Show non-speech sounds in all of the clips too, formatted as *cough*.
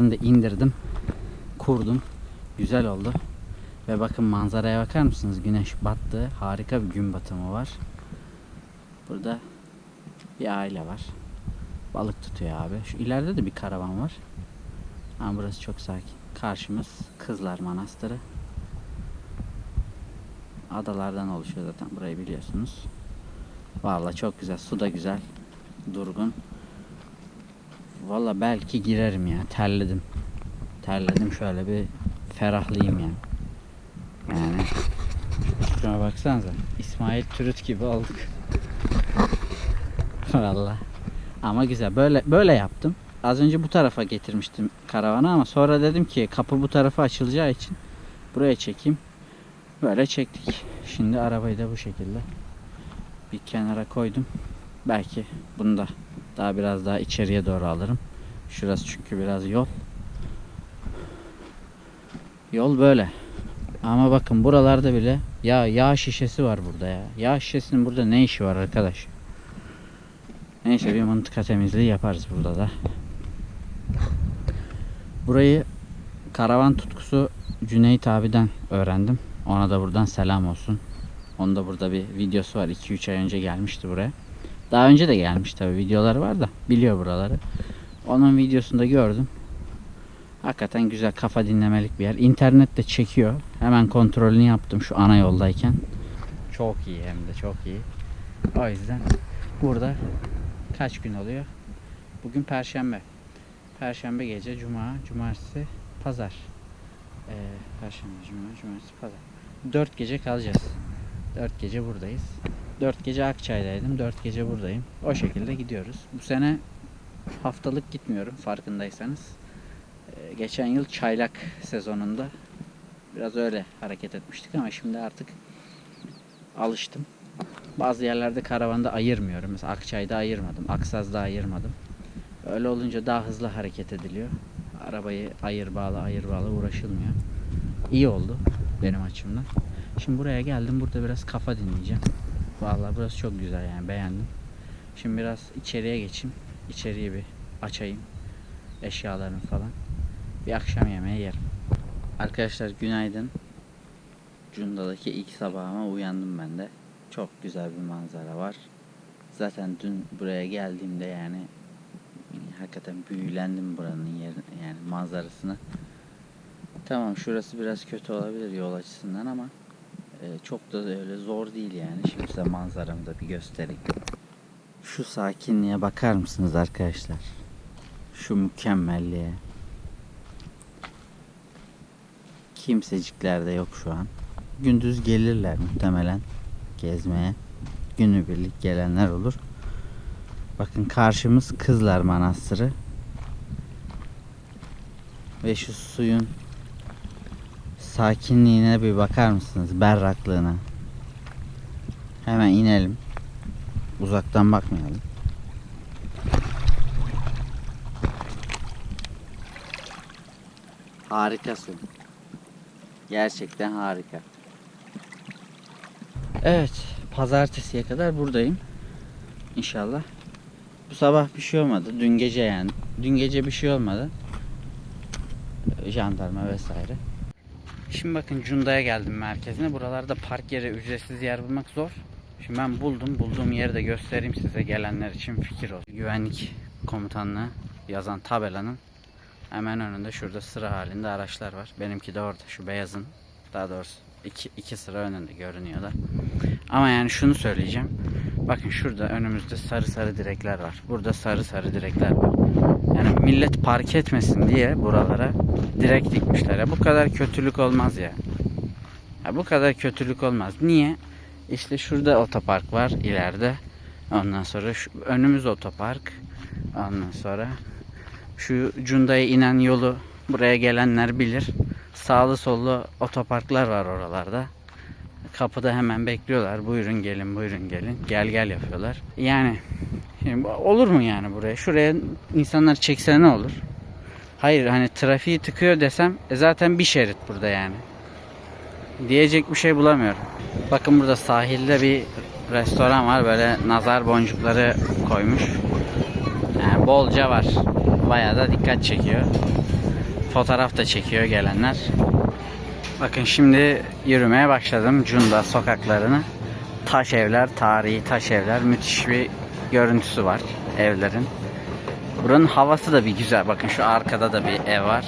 Ayaklarını da indirdim. Kurdum. Güzel oldu. Ve bakın manzaraya bakar mısınız? Güneş battı. Harika bir gün batımı var. Burada bir aile var. Balık tutuyor abi. Şu ileride de bir karavan var. Ama burası çok sakin. Karşımız Kızlar Manastırı. Adalardan oluşuyor zaten burayı biliyorsunuz. Vallahi çok güzel. Su da güzel. Durgun. Vallahi belki girerim ya. Terledim. Terledim şöyle bir ferahlayayım yani. Yani şuna baksanıza. İsmail Türüt gibi olduk. *laughs* Vallahi. Ama güzel. Böyle böyle yaptım. Az önce bu tarafa getirmiştim karavanı ama sonra dedim ki kapı bu tarafa açılacağı için buraya çekeyim. Böyle çektik. Şimdi arabayı da bu şekilde bir kenara koydum. Belki bunu da daha biraz daha içeriye doğru alırım. Şurası çünkü biraz yol. Yol böyle. Ama bakın buralarda bile ya yağ şişesi var burada ya. Yağ şişesinin burada ne işi var arkadaş? Neyse bir mıntıka temizliği yaparız burada da. Burayı karavan tutkusu Cüneyt abiden öğrendim. Ona da buradan selam olsun. Onun da burada bir videosu var. 2-3 ay önce gelmişti buraya. Daha önce de gelmiş tabi videoları var da biliyor buraları. Onun videosunda gördüm. Hakikaten güzel kafa dinlemelik bir yer. İnternette çekiyor. Hemen kontrolünü yaptım şu ana yoldayken. Çok iyi hem de çok iyi. O yüzden burada kaç gün oluyor? Bugün perşembe. Perşembe gece, cuma, cumartesi, pazar. Ee, perşembe, cuma, cumartesi, pazar. Dört gece kalacağız. Dört gece buradayız. Dört gece Akçay'daydım. Dört gece buradayım. O şekilde gidiyoruz. Bu sene haftalık gitmiyorum farkındaysanız. Ee, geçen yıl çaylak sezonunda biraz öyle hareket etmiştik ama şimdi artık alıştım. Bazı yerlerde karavanda ayırmıyorum. Mesela Akçay'da ayırmadım. Aksaz'da ayırmadım. Öyle olunca daha hızlı hareket ediliyor. Arabayı ayır bağla ayır bağla uğraşılmıyor. İyi oldu benim açımdan. Şimdi buraya geldim. Burada biraz kafa dinleyeceğim. Vallahi burası çok güzel yani beğendim. Şimdi biraz içeriye geçeyim. İçeriye bir açayım. Eşyalarını falan. Bir akşam yemeği yerim. Arkadaşlar günaydın. Cunda'daki ilk sabahıma uyandım ben de. Çok güzel bir manzara var. Zaten dün buraya geldiğimde yani hakikaten büyülendim buranın yer, yani manzarasına. Tamam şurası biraz kötü olabilir yol açısından ama çok da öyle zor değil yani. Şimdi size manzaramı da bir göstereyim. Şu sakinliğe bakar mısınız arkadaşlar? Şu mükemmelliğe. Kimsecikler de yok şu an. Gündüz gelirler muhtemelen gezmeye. Günübirlik gelenler olur. Bakın karşımız Kızlar Manastırı. Ve şu suyun sakinliğine bir bakar mısınız? Berraklığına. Hemen inelim. Uzaktan bakmayalım. Harikasın. Gerçekten harika. Evet, pazartesiye kadar buradayım. İnşallah. Bu sabah bir şey olmadı. Dün gece yani. Dün gece bir şey olmadı. Jandarma vesaire. Şimdi bakın Cunda'ya geldim merkezine. Buralarda park yeri ücretsiz yer bulmak zor. Şimdi ben buldum. Bulduğum yeri de göstereyim size gelenler için fikir olsun. Güvenlik komutanlığı yazan tabelanın hemen önünde şurada sıra halinde araçlar var. Benimki de orada şu beyazın daha doğrusu iki, iki sıra önünde görünüyorlar. Ama yani şunu söyleyeceğim. Bakın şurada önümüzde sarı sarı direkler var. Burada sarı sarı direkler var. Yani millet park etmesin diye buralara direk dikmişler. Ya bu kadar kötülük olmaz ya. ya. Bu kadar kötülük olmaz. Niye? İşte şurada otopark var ileride. Ondan sonra şu, önümüz otopark. Ondan sonra şu Cunda'ya inen yolu buraya gelenler bilir. Sağlı sollu otoparklar var oralarda. Kapıda hemen bekliyorlar. Buyurun gelin, buyurun gelin. Gel gel yapıyorlar. Yani olur mu yani buraya? Şuraya insanlar çekse ne olur? Hayır hani trafiği tıkıyor desem e zaten bir şerit burada yani. Diyecek bir şey bulamıyorum. Bakın burada sahilde bir restoran var. Böyle nazar boncukları koymuş. Yani bolca var. bayağı da dikkat çekiyor. Fotoğraf da çekiyor gelenler. Bakın şimdi yürümeye başladım Cunda sokaklarını. Taş evler, tarihi taş evler. Müthiş bir görüntüsü var evlerin. Buranın havası da bir güzel. Bakın şu arkada da bir ev var.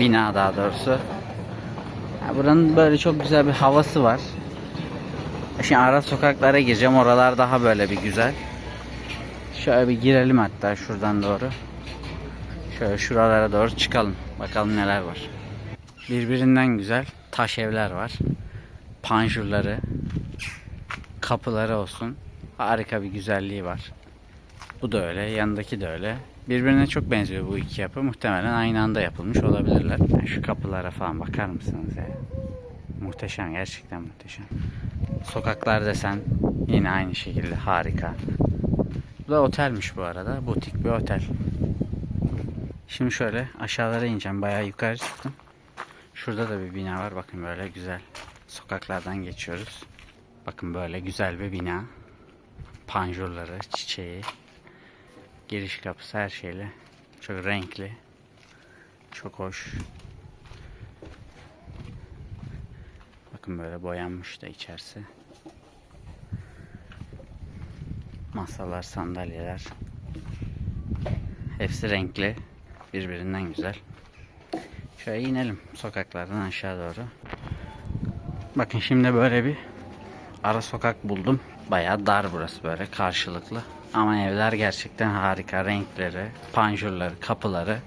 Bina daha doğrusu. Buranın böyle çok güzel bir havası var. Şimdi ara sokaklara gireceğim. Oralar daha böyle bir güzel. Şöyle bir girelim hatta şuradan doğru. Şöyle şuralara doğru çıkalım. Bakalım neler var. Birbirinden güzel taş evler var. Panjurları, kapıları olsun. Harika bir güzelliği var. Bu da öyle, yanındaki de öyle. Birbirine çok benziyor bu iki yapı. Muhtemelen aynı anda yapılmış olabilirler. Yani şu kapılara falan bakar mısınız ya? Muhteşem, gerçekten muhteşem. Sokaklar desen yine aynı şekilde harika. Bu da otelmiş bu arada. Butik bir otel. Şimdi şöyle aşağılara ineceğim. Bayağı yukarı çıktım. Şurada da bir bina var. Bakın böyle güzel. Sokaklardan geçiyoruz. Bakın böyle güzel bir bina. Panjurları, çiçeği, giriş kapısı her şeyle. Çok renkli. Çok hoş. Bakın böyle boyanmış da içerisi. Masalar, sandalyeler. Hepsi renkli. Birbirinden güzel. Şöyle inelim sokaklardan aşağı doğru. Bakın şimdi böyle bir ara sokak buldum. Bayağı dar burası böyle karşılıklı. Ama evler gerçekten harika. Renkleri, panjurları, kapıları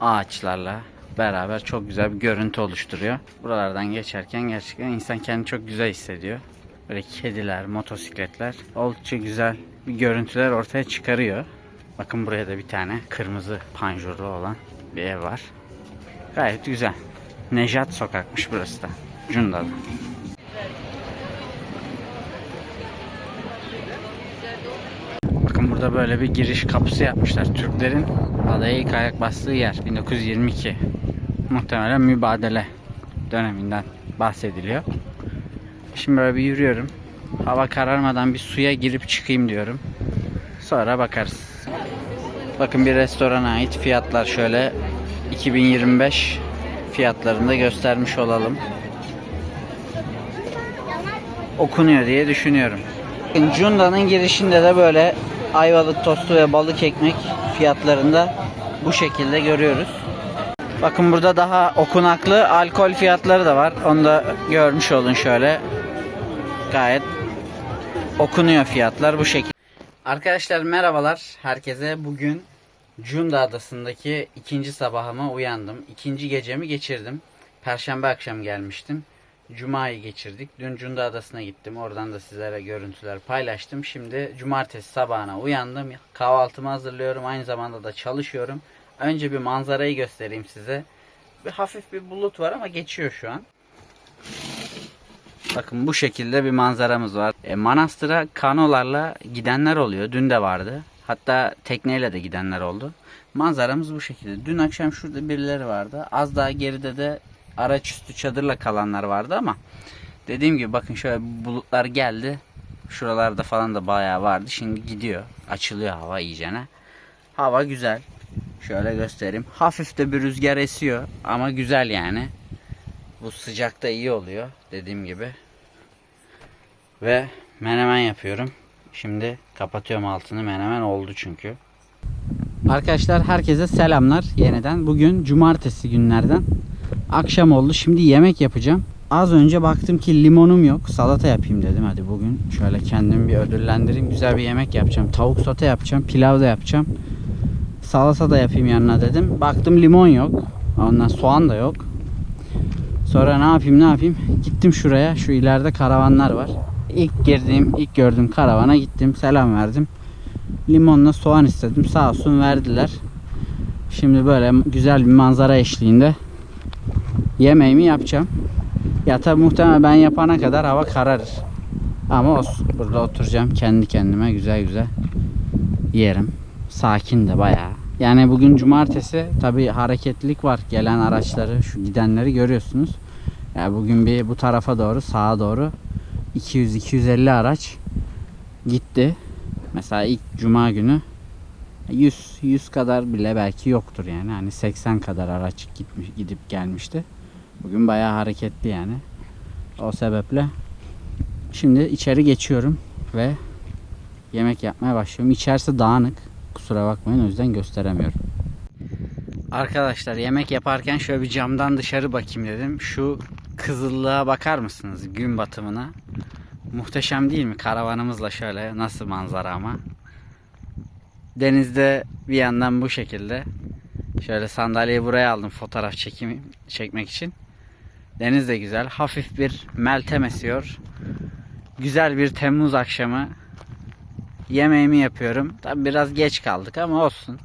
ağaçlarla beraber çok güzel bir görüntü oluşturuyor. Buralardan geçerken gerçekten insan kendini çok güzel hissediyor. Böyle kediler, motosikletler oldukça güzel bir görüntüler ortaya çıkarıyor. Bakın buraya da bir tane kırmızı panjurlu olan bir ev var. Gayet güzel. Nejat sokakmış burası da. Cunda'da. Bakın burada böyle bir giriş kapısı yapmışlar. Türklerin adaya ilk ayak bastığı yer 1922. Muhtemelen mübadele döneminden bahsediliyor. Şimdi böyle bir yürüyorum. Hava kararmadan bir suya girip çıkayım diyorum. Sonra bakarız. Bakın bir restorana ait fiyatlar şöyle 2025 fiyatlarında göstermiş olalım. Okunuyor diye düşünüyorum. Cunda'nın girişinde de böyle ayvalık tostu ve balık ekmek fiyatlarında bu şekilde görüyoruz. Bakın burada daha okunaklı alkol fiyatları da var. Onu da görmüş olun şöyle. Gayet okunuyor fiyatlar bu şekilde. Arkadaşlar merhabalar herkese. Bugün Cunda Adası'ndaki ikinci sabahıma uyandım. İkinci gecemi geçirdim. Perşembe akşam gelmiştim. Cuma'yı geçirdik. Dün Cunda Adası'na gittim. Oradan da sizlere görüntüler paylaştım. Şimdi cumartesi sabahına uyandım. Kahvaltımı hazırlıyorum. Aynı zamanda da çalışıyorum. Önce bir manzarayı göstereyim size. Bir hafif bir bulut var ama geçiyor şu an. Bakın bu şekilde bir manzaramız var. E, manastıra kanolarla gidenler oluyor. Dün de vardı. Hatta tekneyle de gidenler oldu. Manzaramız bu şekilde. Dün akşam şurada birileri vardı. Az daha geride de araç üstü çadırla kalanlar vardı ama dediğim gibi bakın şöyle bulutlar geldi. Şuralarda falan da bayağı vardı. Şimdi gidiyor. Açılıyor hava iyicene. Hava güzel. Şöyle göstereyim. Hafif de bir rüzgar esiyor ama güzel yani. Bu sıcakta iyi oluyor dediğim gibi. Ve menemen yapıyorum. Şimdi kapatıyorum altını menemen oldu çünkü. Arkadaşlar herkese selamlar yeniden. Bugün cumartesi günlerden akşam oldu. Şimdi yemek yapacağım. Az önce baktım ki limonum yok. Salata yapayım dedim. Hadi bugün şöyle kendimi bir ödüllendireyim. Güzel bir yemek yapacağım. Tavuk sote yapacağım. Pilav da yapacağım. Salata da yapayım yanına dedim. Baktım limon yok. Ondan soğan da yok. Sonra ne yapayım ne yapayım? Gittim şuraya. Şu ileride karavanlar var. İlk girdiğim, ilk gördüğüm karavana gittim. Selam verdim. Limonla soğan istedim. Sağ olsun verdiler. Şimdi böyle güzel bir manzara eşliğinde yemeğimi yapacağım. Ya tabi muhtemelen ben yapana kadar hava kararır. Ama olsun. Burada oturacağım kendi kendime güzel güzel yerim. Sakin de bayağı. Yani bugün cumartesi tabi hareketlilik var. Gelen araçları, şu gidenleri görüyorsunuz. Yani bugün bir bu tarafa doğru, sağa doğru 200-250 araç gitti. Mesela ilk cuma günü 100 100 kadar bile belki yoktur yani. Hani 80 kadar araç gitmiş, gidip gelmişti. Bugün bayağı hareketli yani. O sebeple şimdi içeri geçiyorum ve yemek yapmaya başlıyorum. İçerisi dağınık. Kusura bakmayın o yüzden gösteremiyorum. Arkadaşlar yemek yaparken şöyle bir camdan dışarı bakayım dedim. Şu kızıllığa bakar mısınız gün batımına? Muhteşem değil mi? Karavanımızla şöyle nasıl manzara ama. Denizde bir yandan bu şekilde. Şöyle sandalyeyi buraya aldım fotoğraf çekimi çekmek için. Deniz de güzel. Hafif bir meltem esiyor. Güzel bir Temmuz akşamı. Yemeğimi yapıyorum. Tabi biraz geç kaldık ama olsun.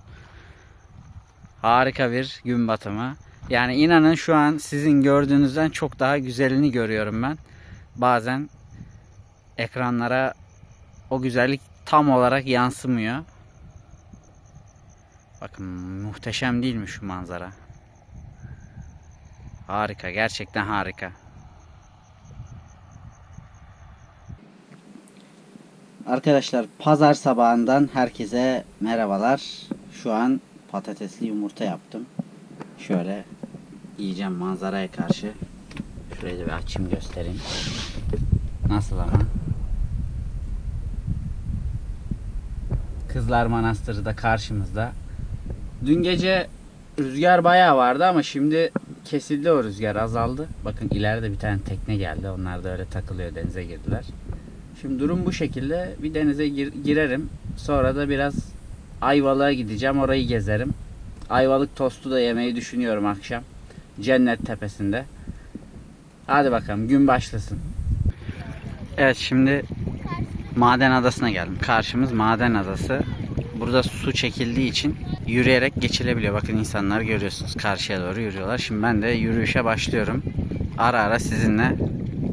Harika bir gün batımı. Yani inanın şu an sizin gördüğünüzden çok daha güzelini görüyorum ben. Bazen ekranlara o güzellik tam olarak yansımıyor. Bakın muhteşem değil mi şu manzara? Harika, gerçekten harika. Arkadaşlar pazar sabahından herkese merhabalar. Şu an patatesli yumurta yaptım. Şöyle yiyeceğim manzaraya karşı. Şurayı da bir açayım göstereyim. Nasıl ama? Kızlar Manastırı da karşımızda. Dün gece rüzgar bayağı vardı ama şimdi kesildi o rüzgar azaldı. Bakın ileride bir tane tekne geldi. Onlar da öyle takılıyor denize girdiler. Şimdi durum bu şekilde. Bir denize gir- girerim. Sonra da biraz Ayvalık'a gideceğim. Orayı gezerim. Ayvalık tostu da yemeyi düşünüyorum akşam. Cennet tepesinde. Hadi bakalım gün başlasın. Evet şimdi Maden Adası'na geldim. Karşımız Maden Adası. Burada su çekildiği için yürüyerek geçilebiliyor. Bakın insanlar görüyorsunuz karşıya doğru yürüyorlar. Şimdi ben de yürüyüşe başlıyorum. Ara ara sizinle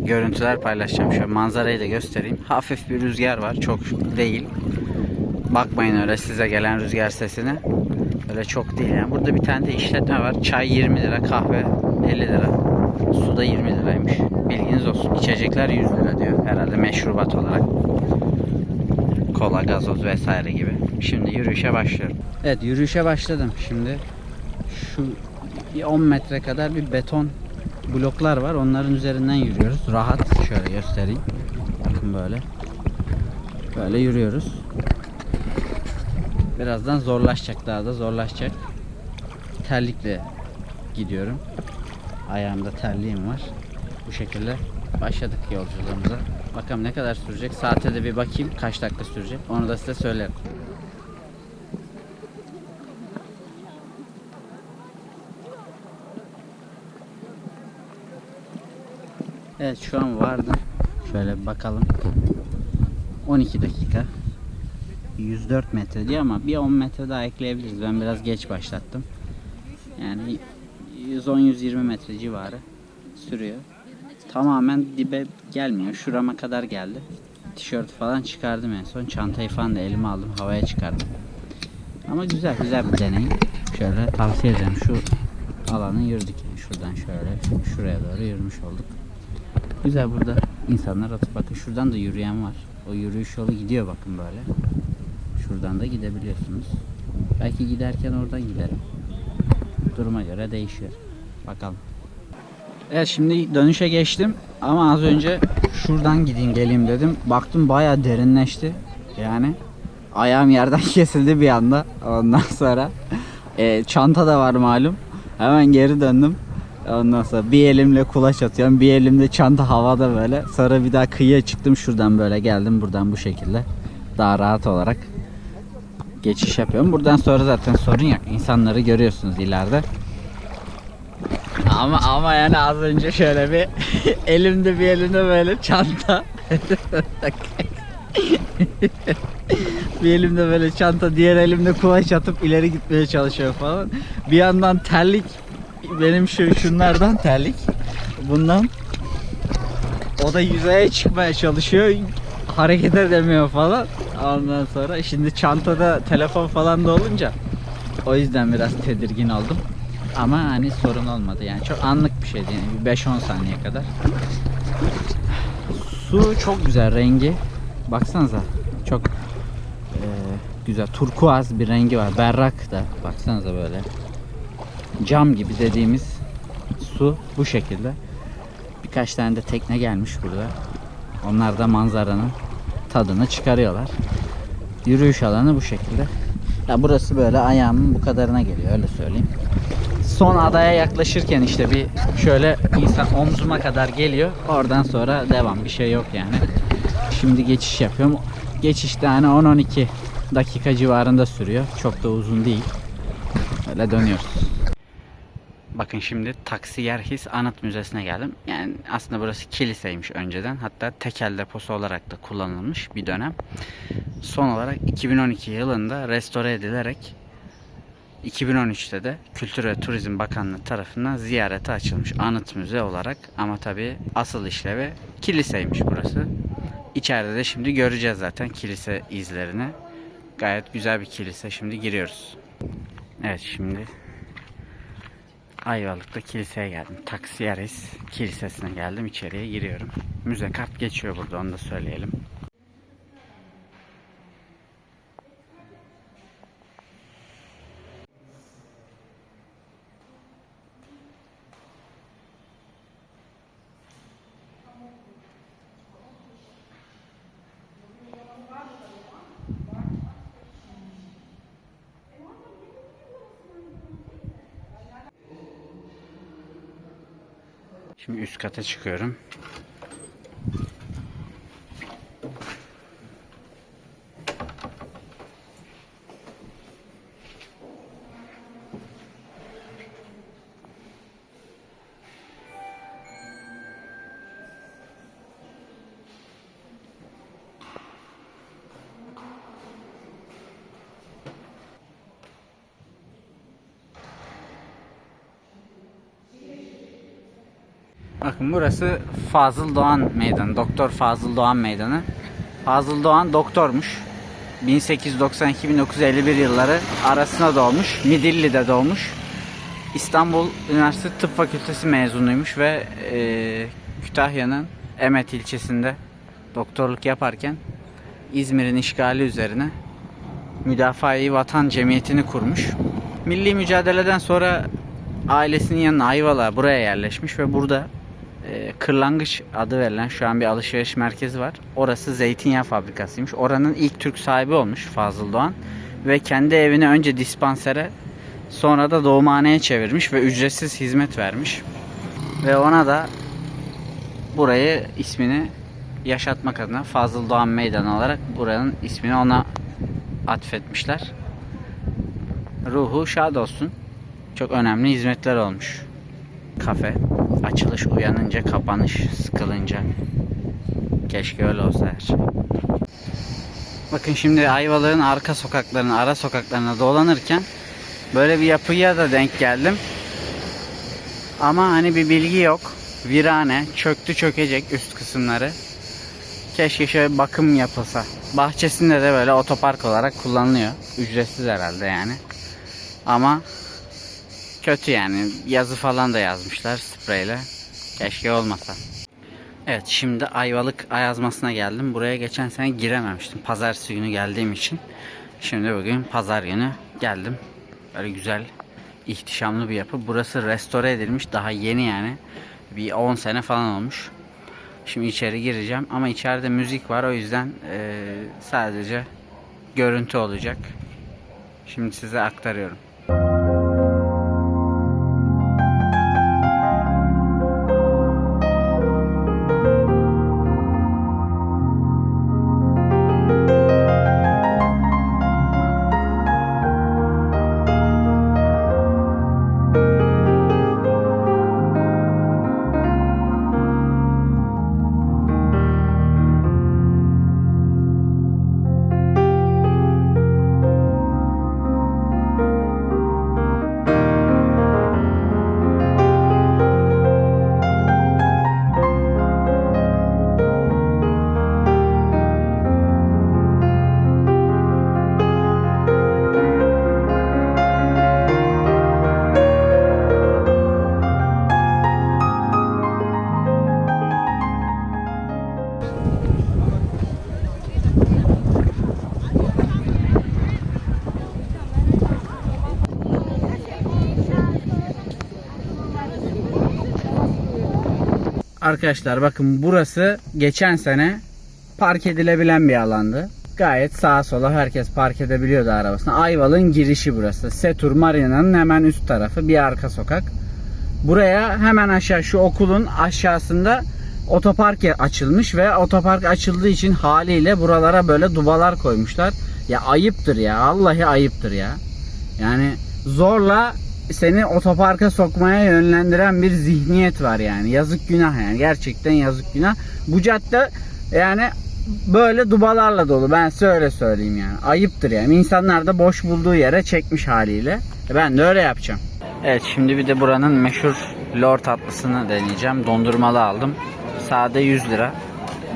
görüntüler paylaşacağım. Şöyle manzarayı da göstereyim. Hafif bir rüzgar var. Çok değil. Bakmayın öyle size gelen rüzgar sesine. Öyle çok değil yani. Burada bir tane de işletme var. Çay 20 lira, kahve 50 lira. Su da 20 liraymış. Bilginiz olsun. İçecekler 100 lira diyor. Herhalde meşrubat olarak. Kola, gazoz vesaire gibi. Şimdi yürüyüşe başlıyorum. Evet yürüyüşe başladım. Şimdi şu bir 10 metre kadar bir beton bloklar var. Onların üzerinden yürüyoruz. Rahat. Şöyle göstereyim. Bakın böyle. Böyle yürüyoruz. Birazdan zorlaşacak daha da zorlaşacak. Terlikle gidiyorum. Ayağımda terliğim var. Bu şekilde başladık yolculuğumuza. Bakalım ne kadar sürecek. Saate de bir bakayım kaç dakika sürecek. Onu da size söylerim. Evet şu an vardım. Şöyle bakalım. 12 dakika. 104 metre diyor ama bir 10 metre daha ekleyebiliriz. Ben biraz geç başlattım. Yani 110-120 metre civarı sürüyor. Tamamen dibe gelmiyor. Şurama kadar geldi. Tişört falan çıkardım en son. Çantayı falan da elime aldım. Havaya çıkardım. Ama güzel güzel bir deneyim. Şöyle tavsiye ederim. Şu alanı yürüdük. Yani şuradan şöyle şuraya doğru yürümüş olduk. Güzel burada insanlar atıp bakın şuradan da yürüyen var. O yürüyüş yolu gidiyor bakın böyle. Şuradan da gidebiliyorsunuz. Belki giderken oradan giderim. Duruma göre değişiyor. Bakalım. Evet şimdi dönüşe geçtim ama az önce şuradan gideyim geleyim dedim. Baktım bayağı derinleşti. Yani ayağım yerden *laughs* kesildi bir anda. Ondan sonra e, çanta da var malum. Hemen geri döndüm. Ondan sonra bir elimle kulaç atıyorum. Bir elimde çanta havada böyle. Sonra bir daha kıyıya çıktım. Şuradan böyle geldim. Buradan bu şekilde. Daha rahat olarak geçiş yapıyorum. Buradan sonra zaten sorun yok. İnsanları görüyorsunuz ileride. Ama ama yani az önce şöyle bir *laughs* elimde bir elimde böyle çanta. *laughs* bir elimde böyle çanta, diğer elimde kulaç atıp ileri gitmeye çalışıyor falan. Bir yandan terlik benim şu şunlardan terlik. Bundan o da yüzeye çıkmaya çalışıyor. Hareket edemiyor falan. Ondan sonra şimdi çantada telefon falan da olunca o yüzden biraz tedirgin oldum. Ama hani sorun olmadı yani çok anlık bir şeydi yani bir 5-10 saniye kadar. Su çok güzel rengi. Baksanıza çok eee, güzel. Turkuaz bir rengi var. Berrak da. Baksanıza böyle. Cam gibi dediğimiz su bu şekilde. Birkaç tane de tekne gelmiş burada. Onlar da manzaranın tadını çıkarıyorlar. Yürüyüş alanı bu şekilde. Ya burası böyle ayağımın bu kadarına geliyor öyle söyleyeyim. Son adaya yaklaşırken işte bir şöyle insan omzuma kadar geliyor. Oradan sonra devam bir şey yok yani. Şimdi geçiş yapıyorum. Geçiş de hani 10-12 dakika civarında sürüyor. Çok da uzun değil. Öyle dönüyoruz. Bakın şimdi Taksi Yerhis Anıt Müzesi'ne geldim. Yani aslında burası kiliseymiş önceden. Hatta tekel deposu olarak da kullanılmış bir dönem. Son olarak 2012 yılında restore edilerek 2013'te de Kültür ve Turizm Bakanlığı tarafından ziyarete açılmış anıt müze olarak. Ama tabi asıl işlevi kiliseymiş burası. İçeride de şimdi göreceğiz zaten kilise izlerini. Gayet güzel bir kilise. Şimdi giriyoruz. Evet şimdi Ayvalık'ta kiliseye geldim. Taksiyeris Kilisesi'ne geldim. İçeriye giriyorum. Müze kart geçiyor burada onu da söyleyelim. Şimdi üst kata çıkıyorum. Burası Fazıl Doğan Meydanı. Doktor Fazıl Doğan Meydanı. Fazıl Doğan doktormuş. 1892-1951 yılları arasında doğmuş. Midilli'de doğmuş. İstanbul Üniversitesi Tıp Fakültesi mezunuymuş ve e, Kütahya'nın Emet ilçesinde doktorluk yaparken İzmir'in işgali üzerine Müdafaa-i Vatan Cemiyeti'ni kurmuş. Milli mücadeleden sonra ailesinin yanına Ayvalık'a buraya yerleşmiş ve burada Kırlangıç adı verilen şu an bir alışveriş merkezi var. Orası zeytinyağı fabrikasıymış. Oranın ilk Türk sahibi olmuş Fazıl Doğan. Ve kendi evini önce dispansere sonra da doğumhaneye çevirmiş ve ücretsiz hizmet vermiş. Ve ona da burayı ismini yaşatmak adına Fazıl Doğan Meydanı olarak buranın ismini ona atfetmişler. Ruhu şad olsun. Çok önemli hizmetler olmuş. Kafe. Açılış uyanınca, kapanış sıkılınca. Keşke öyle olsa her şey. Bakın şimdi Ayvalık'ın arka sokaklarına, ara sokaklarına dolanırken böyle bir yapıya da denk geldim. Ama hani bir bilgi yok. Virane, çöktü çökecek üst kısımları. Keşke şöyle bakım yapılsa. Bahçesinde de böyle otopark olarak kullanılıyor. Ücretsiz herhalde yani. Ama kötü yani. Yazı falan da yazmışlar spreyle. Keşke olmasa. Evet şimdi Ayvalık Ayazması'na geldim. Buraya geçen sene girememiştim. Pazartesi günü geldiğim için. Şimdi bugün pazar günü geldim. Böyle güzel ihtişamlı bir yapı. Burası restore edilmiş. Daha yeni yani. Bir 10 sene falan olmuş. Şimdi içeri gireceğim. Ama içeride müzik var. O yüzden eee, sadece görüntü olacak. Şimdi size aktarıyorum. Arkadaşlar bakın burası geçen sene park edilebilen bir alandı. Gayet sağa sola herkes park edebiliyordu arabasını. Ayvalık'ın girişi burası. Setur Marina'nın hemen üst tarafı bir arka sokak. Buraya hemen aşağı şu okulun aşağısında otopark açılmış ve otopark açıldığı için haliyle buralara böyle dubalar koymuşlar. Ya ayıptır ya. Vallahi ayıptır ya. Yani zorla seni otoparka sokmaya yönlendiren bir zihniyet var yani. Yazık günah yani. Gerçekten yazık günah. Bu cadde yani böyle dubalarla dolu. Ben size öyle söyleyeyim yani. Ayıptır yani. İnsanlar da boş bulduğu yere çekmiş haliyle. E Ben de öyle yapacağım. Evet şimdi bir de buranın meşhur lor tatlısını deneyeceğim. Dondurmalı aldım. Sade 100 lira.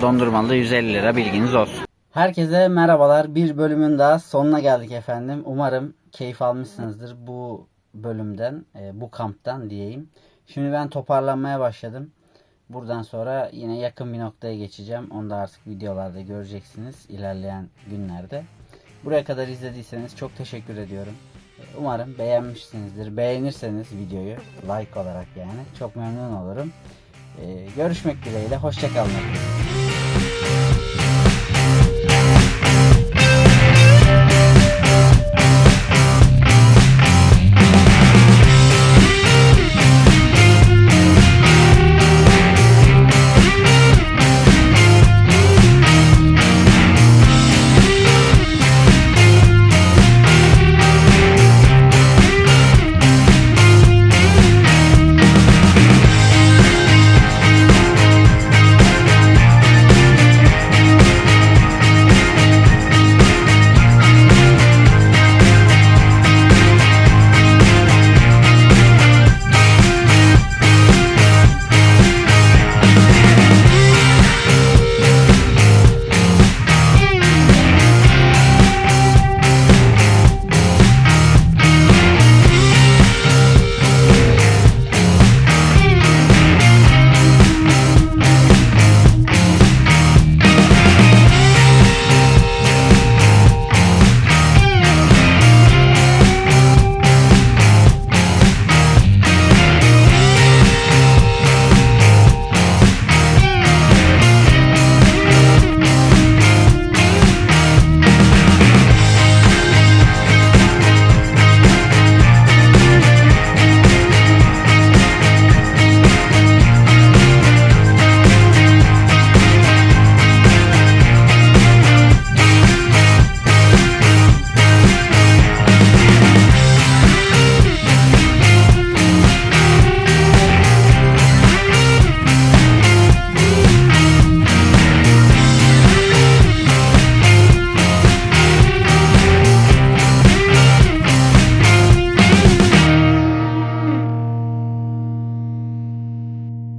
Dondurmalı da 150 lira bilginiz olsun. Herkese merhabalar. Bir bölümün daha sonuna geldik efendim. Umarım keyif almışsınızdır bu bölümden, e, bu kamptan diyeyim. Şimdi ben toparlanmaya başladım. Buradan sonra yine yakın bir noktaya geçeceğim. Onu da artık videolarda göreceksiniz ilerleyen günlerde. Buraya kadar izlediyseniz çok teşekkür ediyorum. E, Umarım beğenmişsinizdir. Beğenirseniz videoyu like olarak yani çok memnun olurum. E, Görüşmek dileğiyle. Hoşçakalın.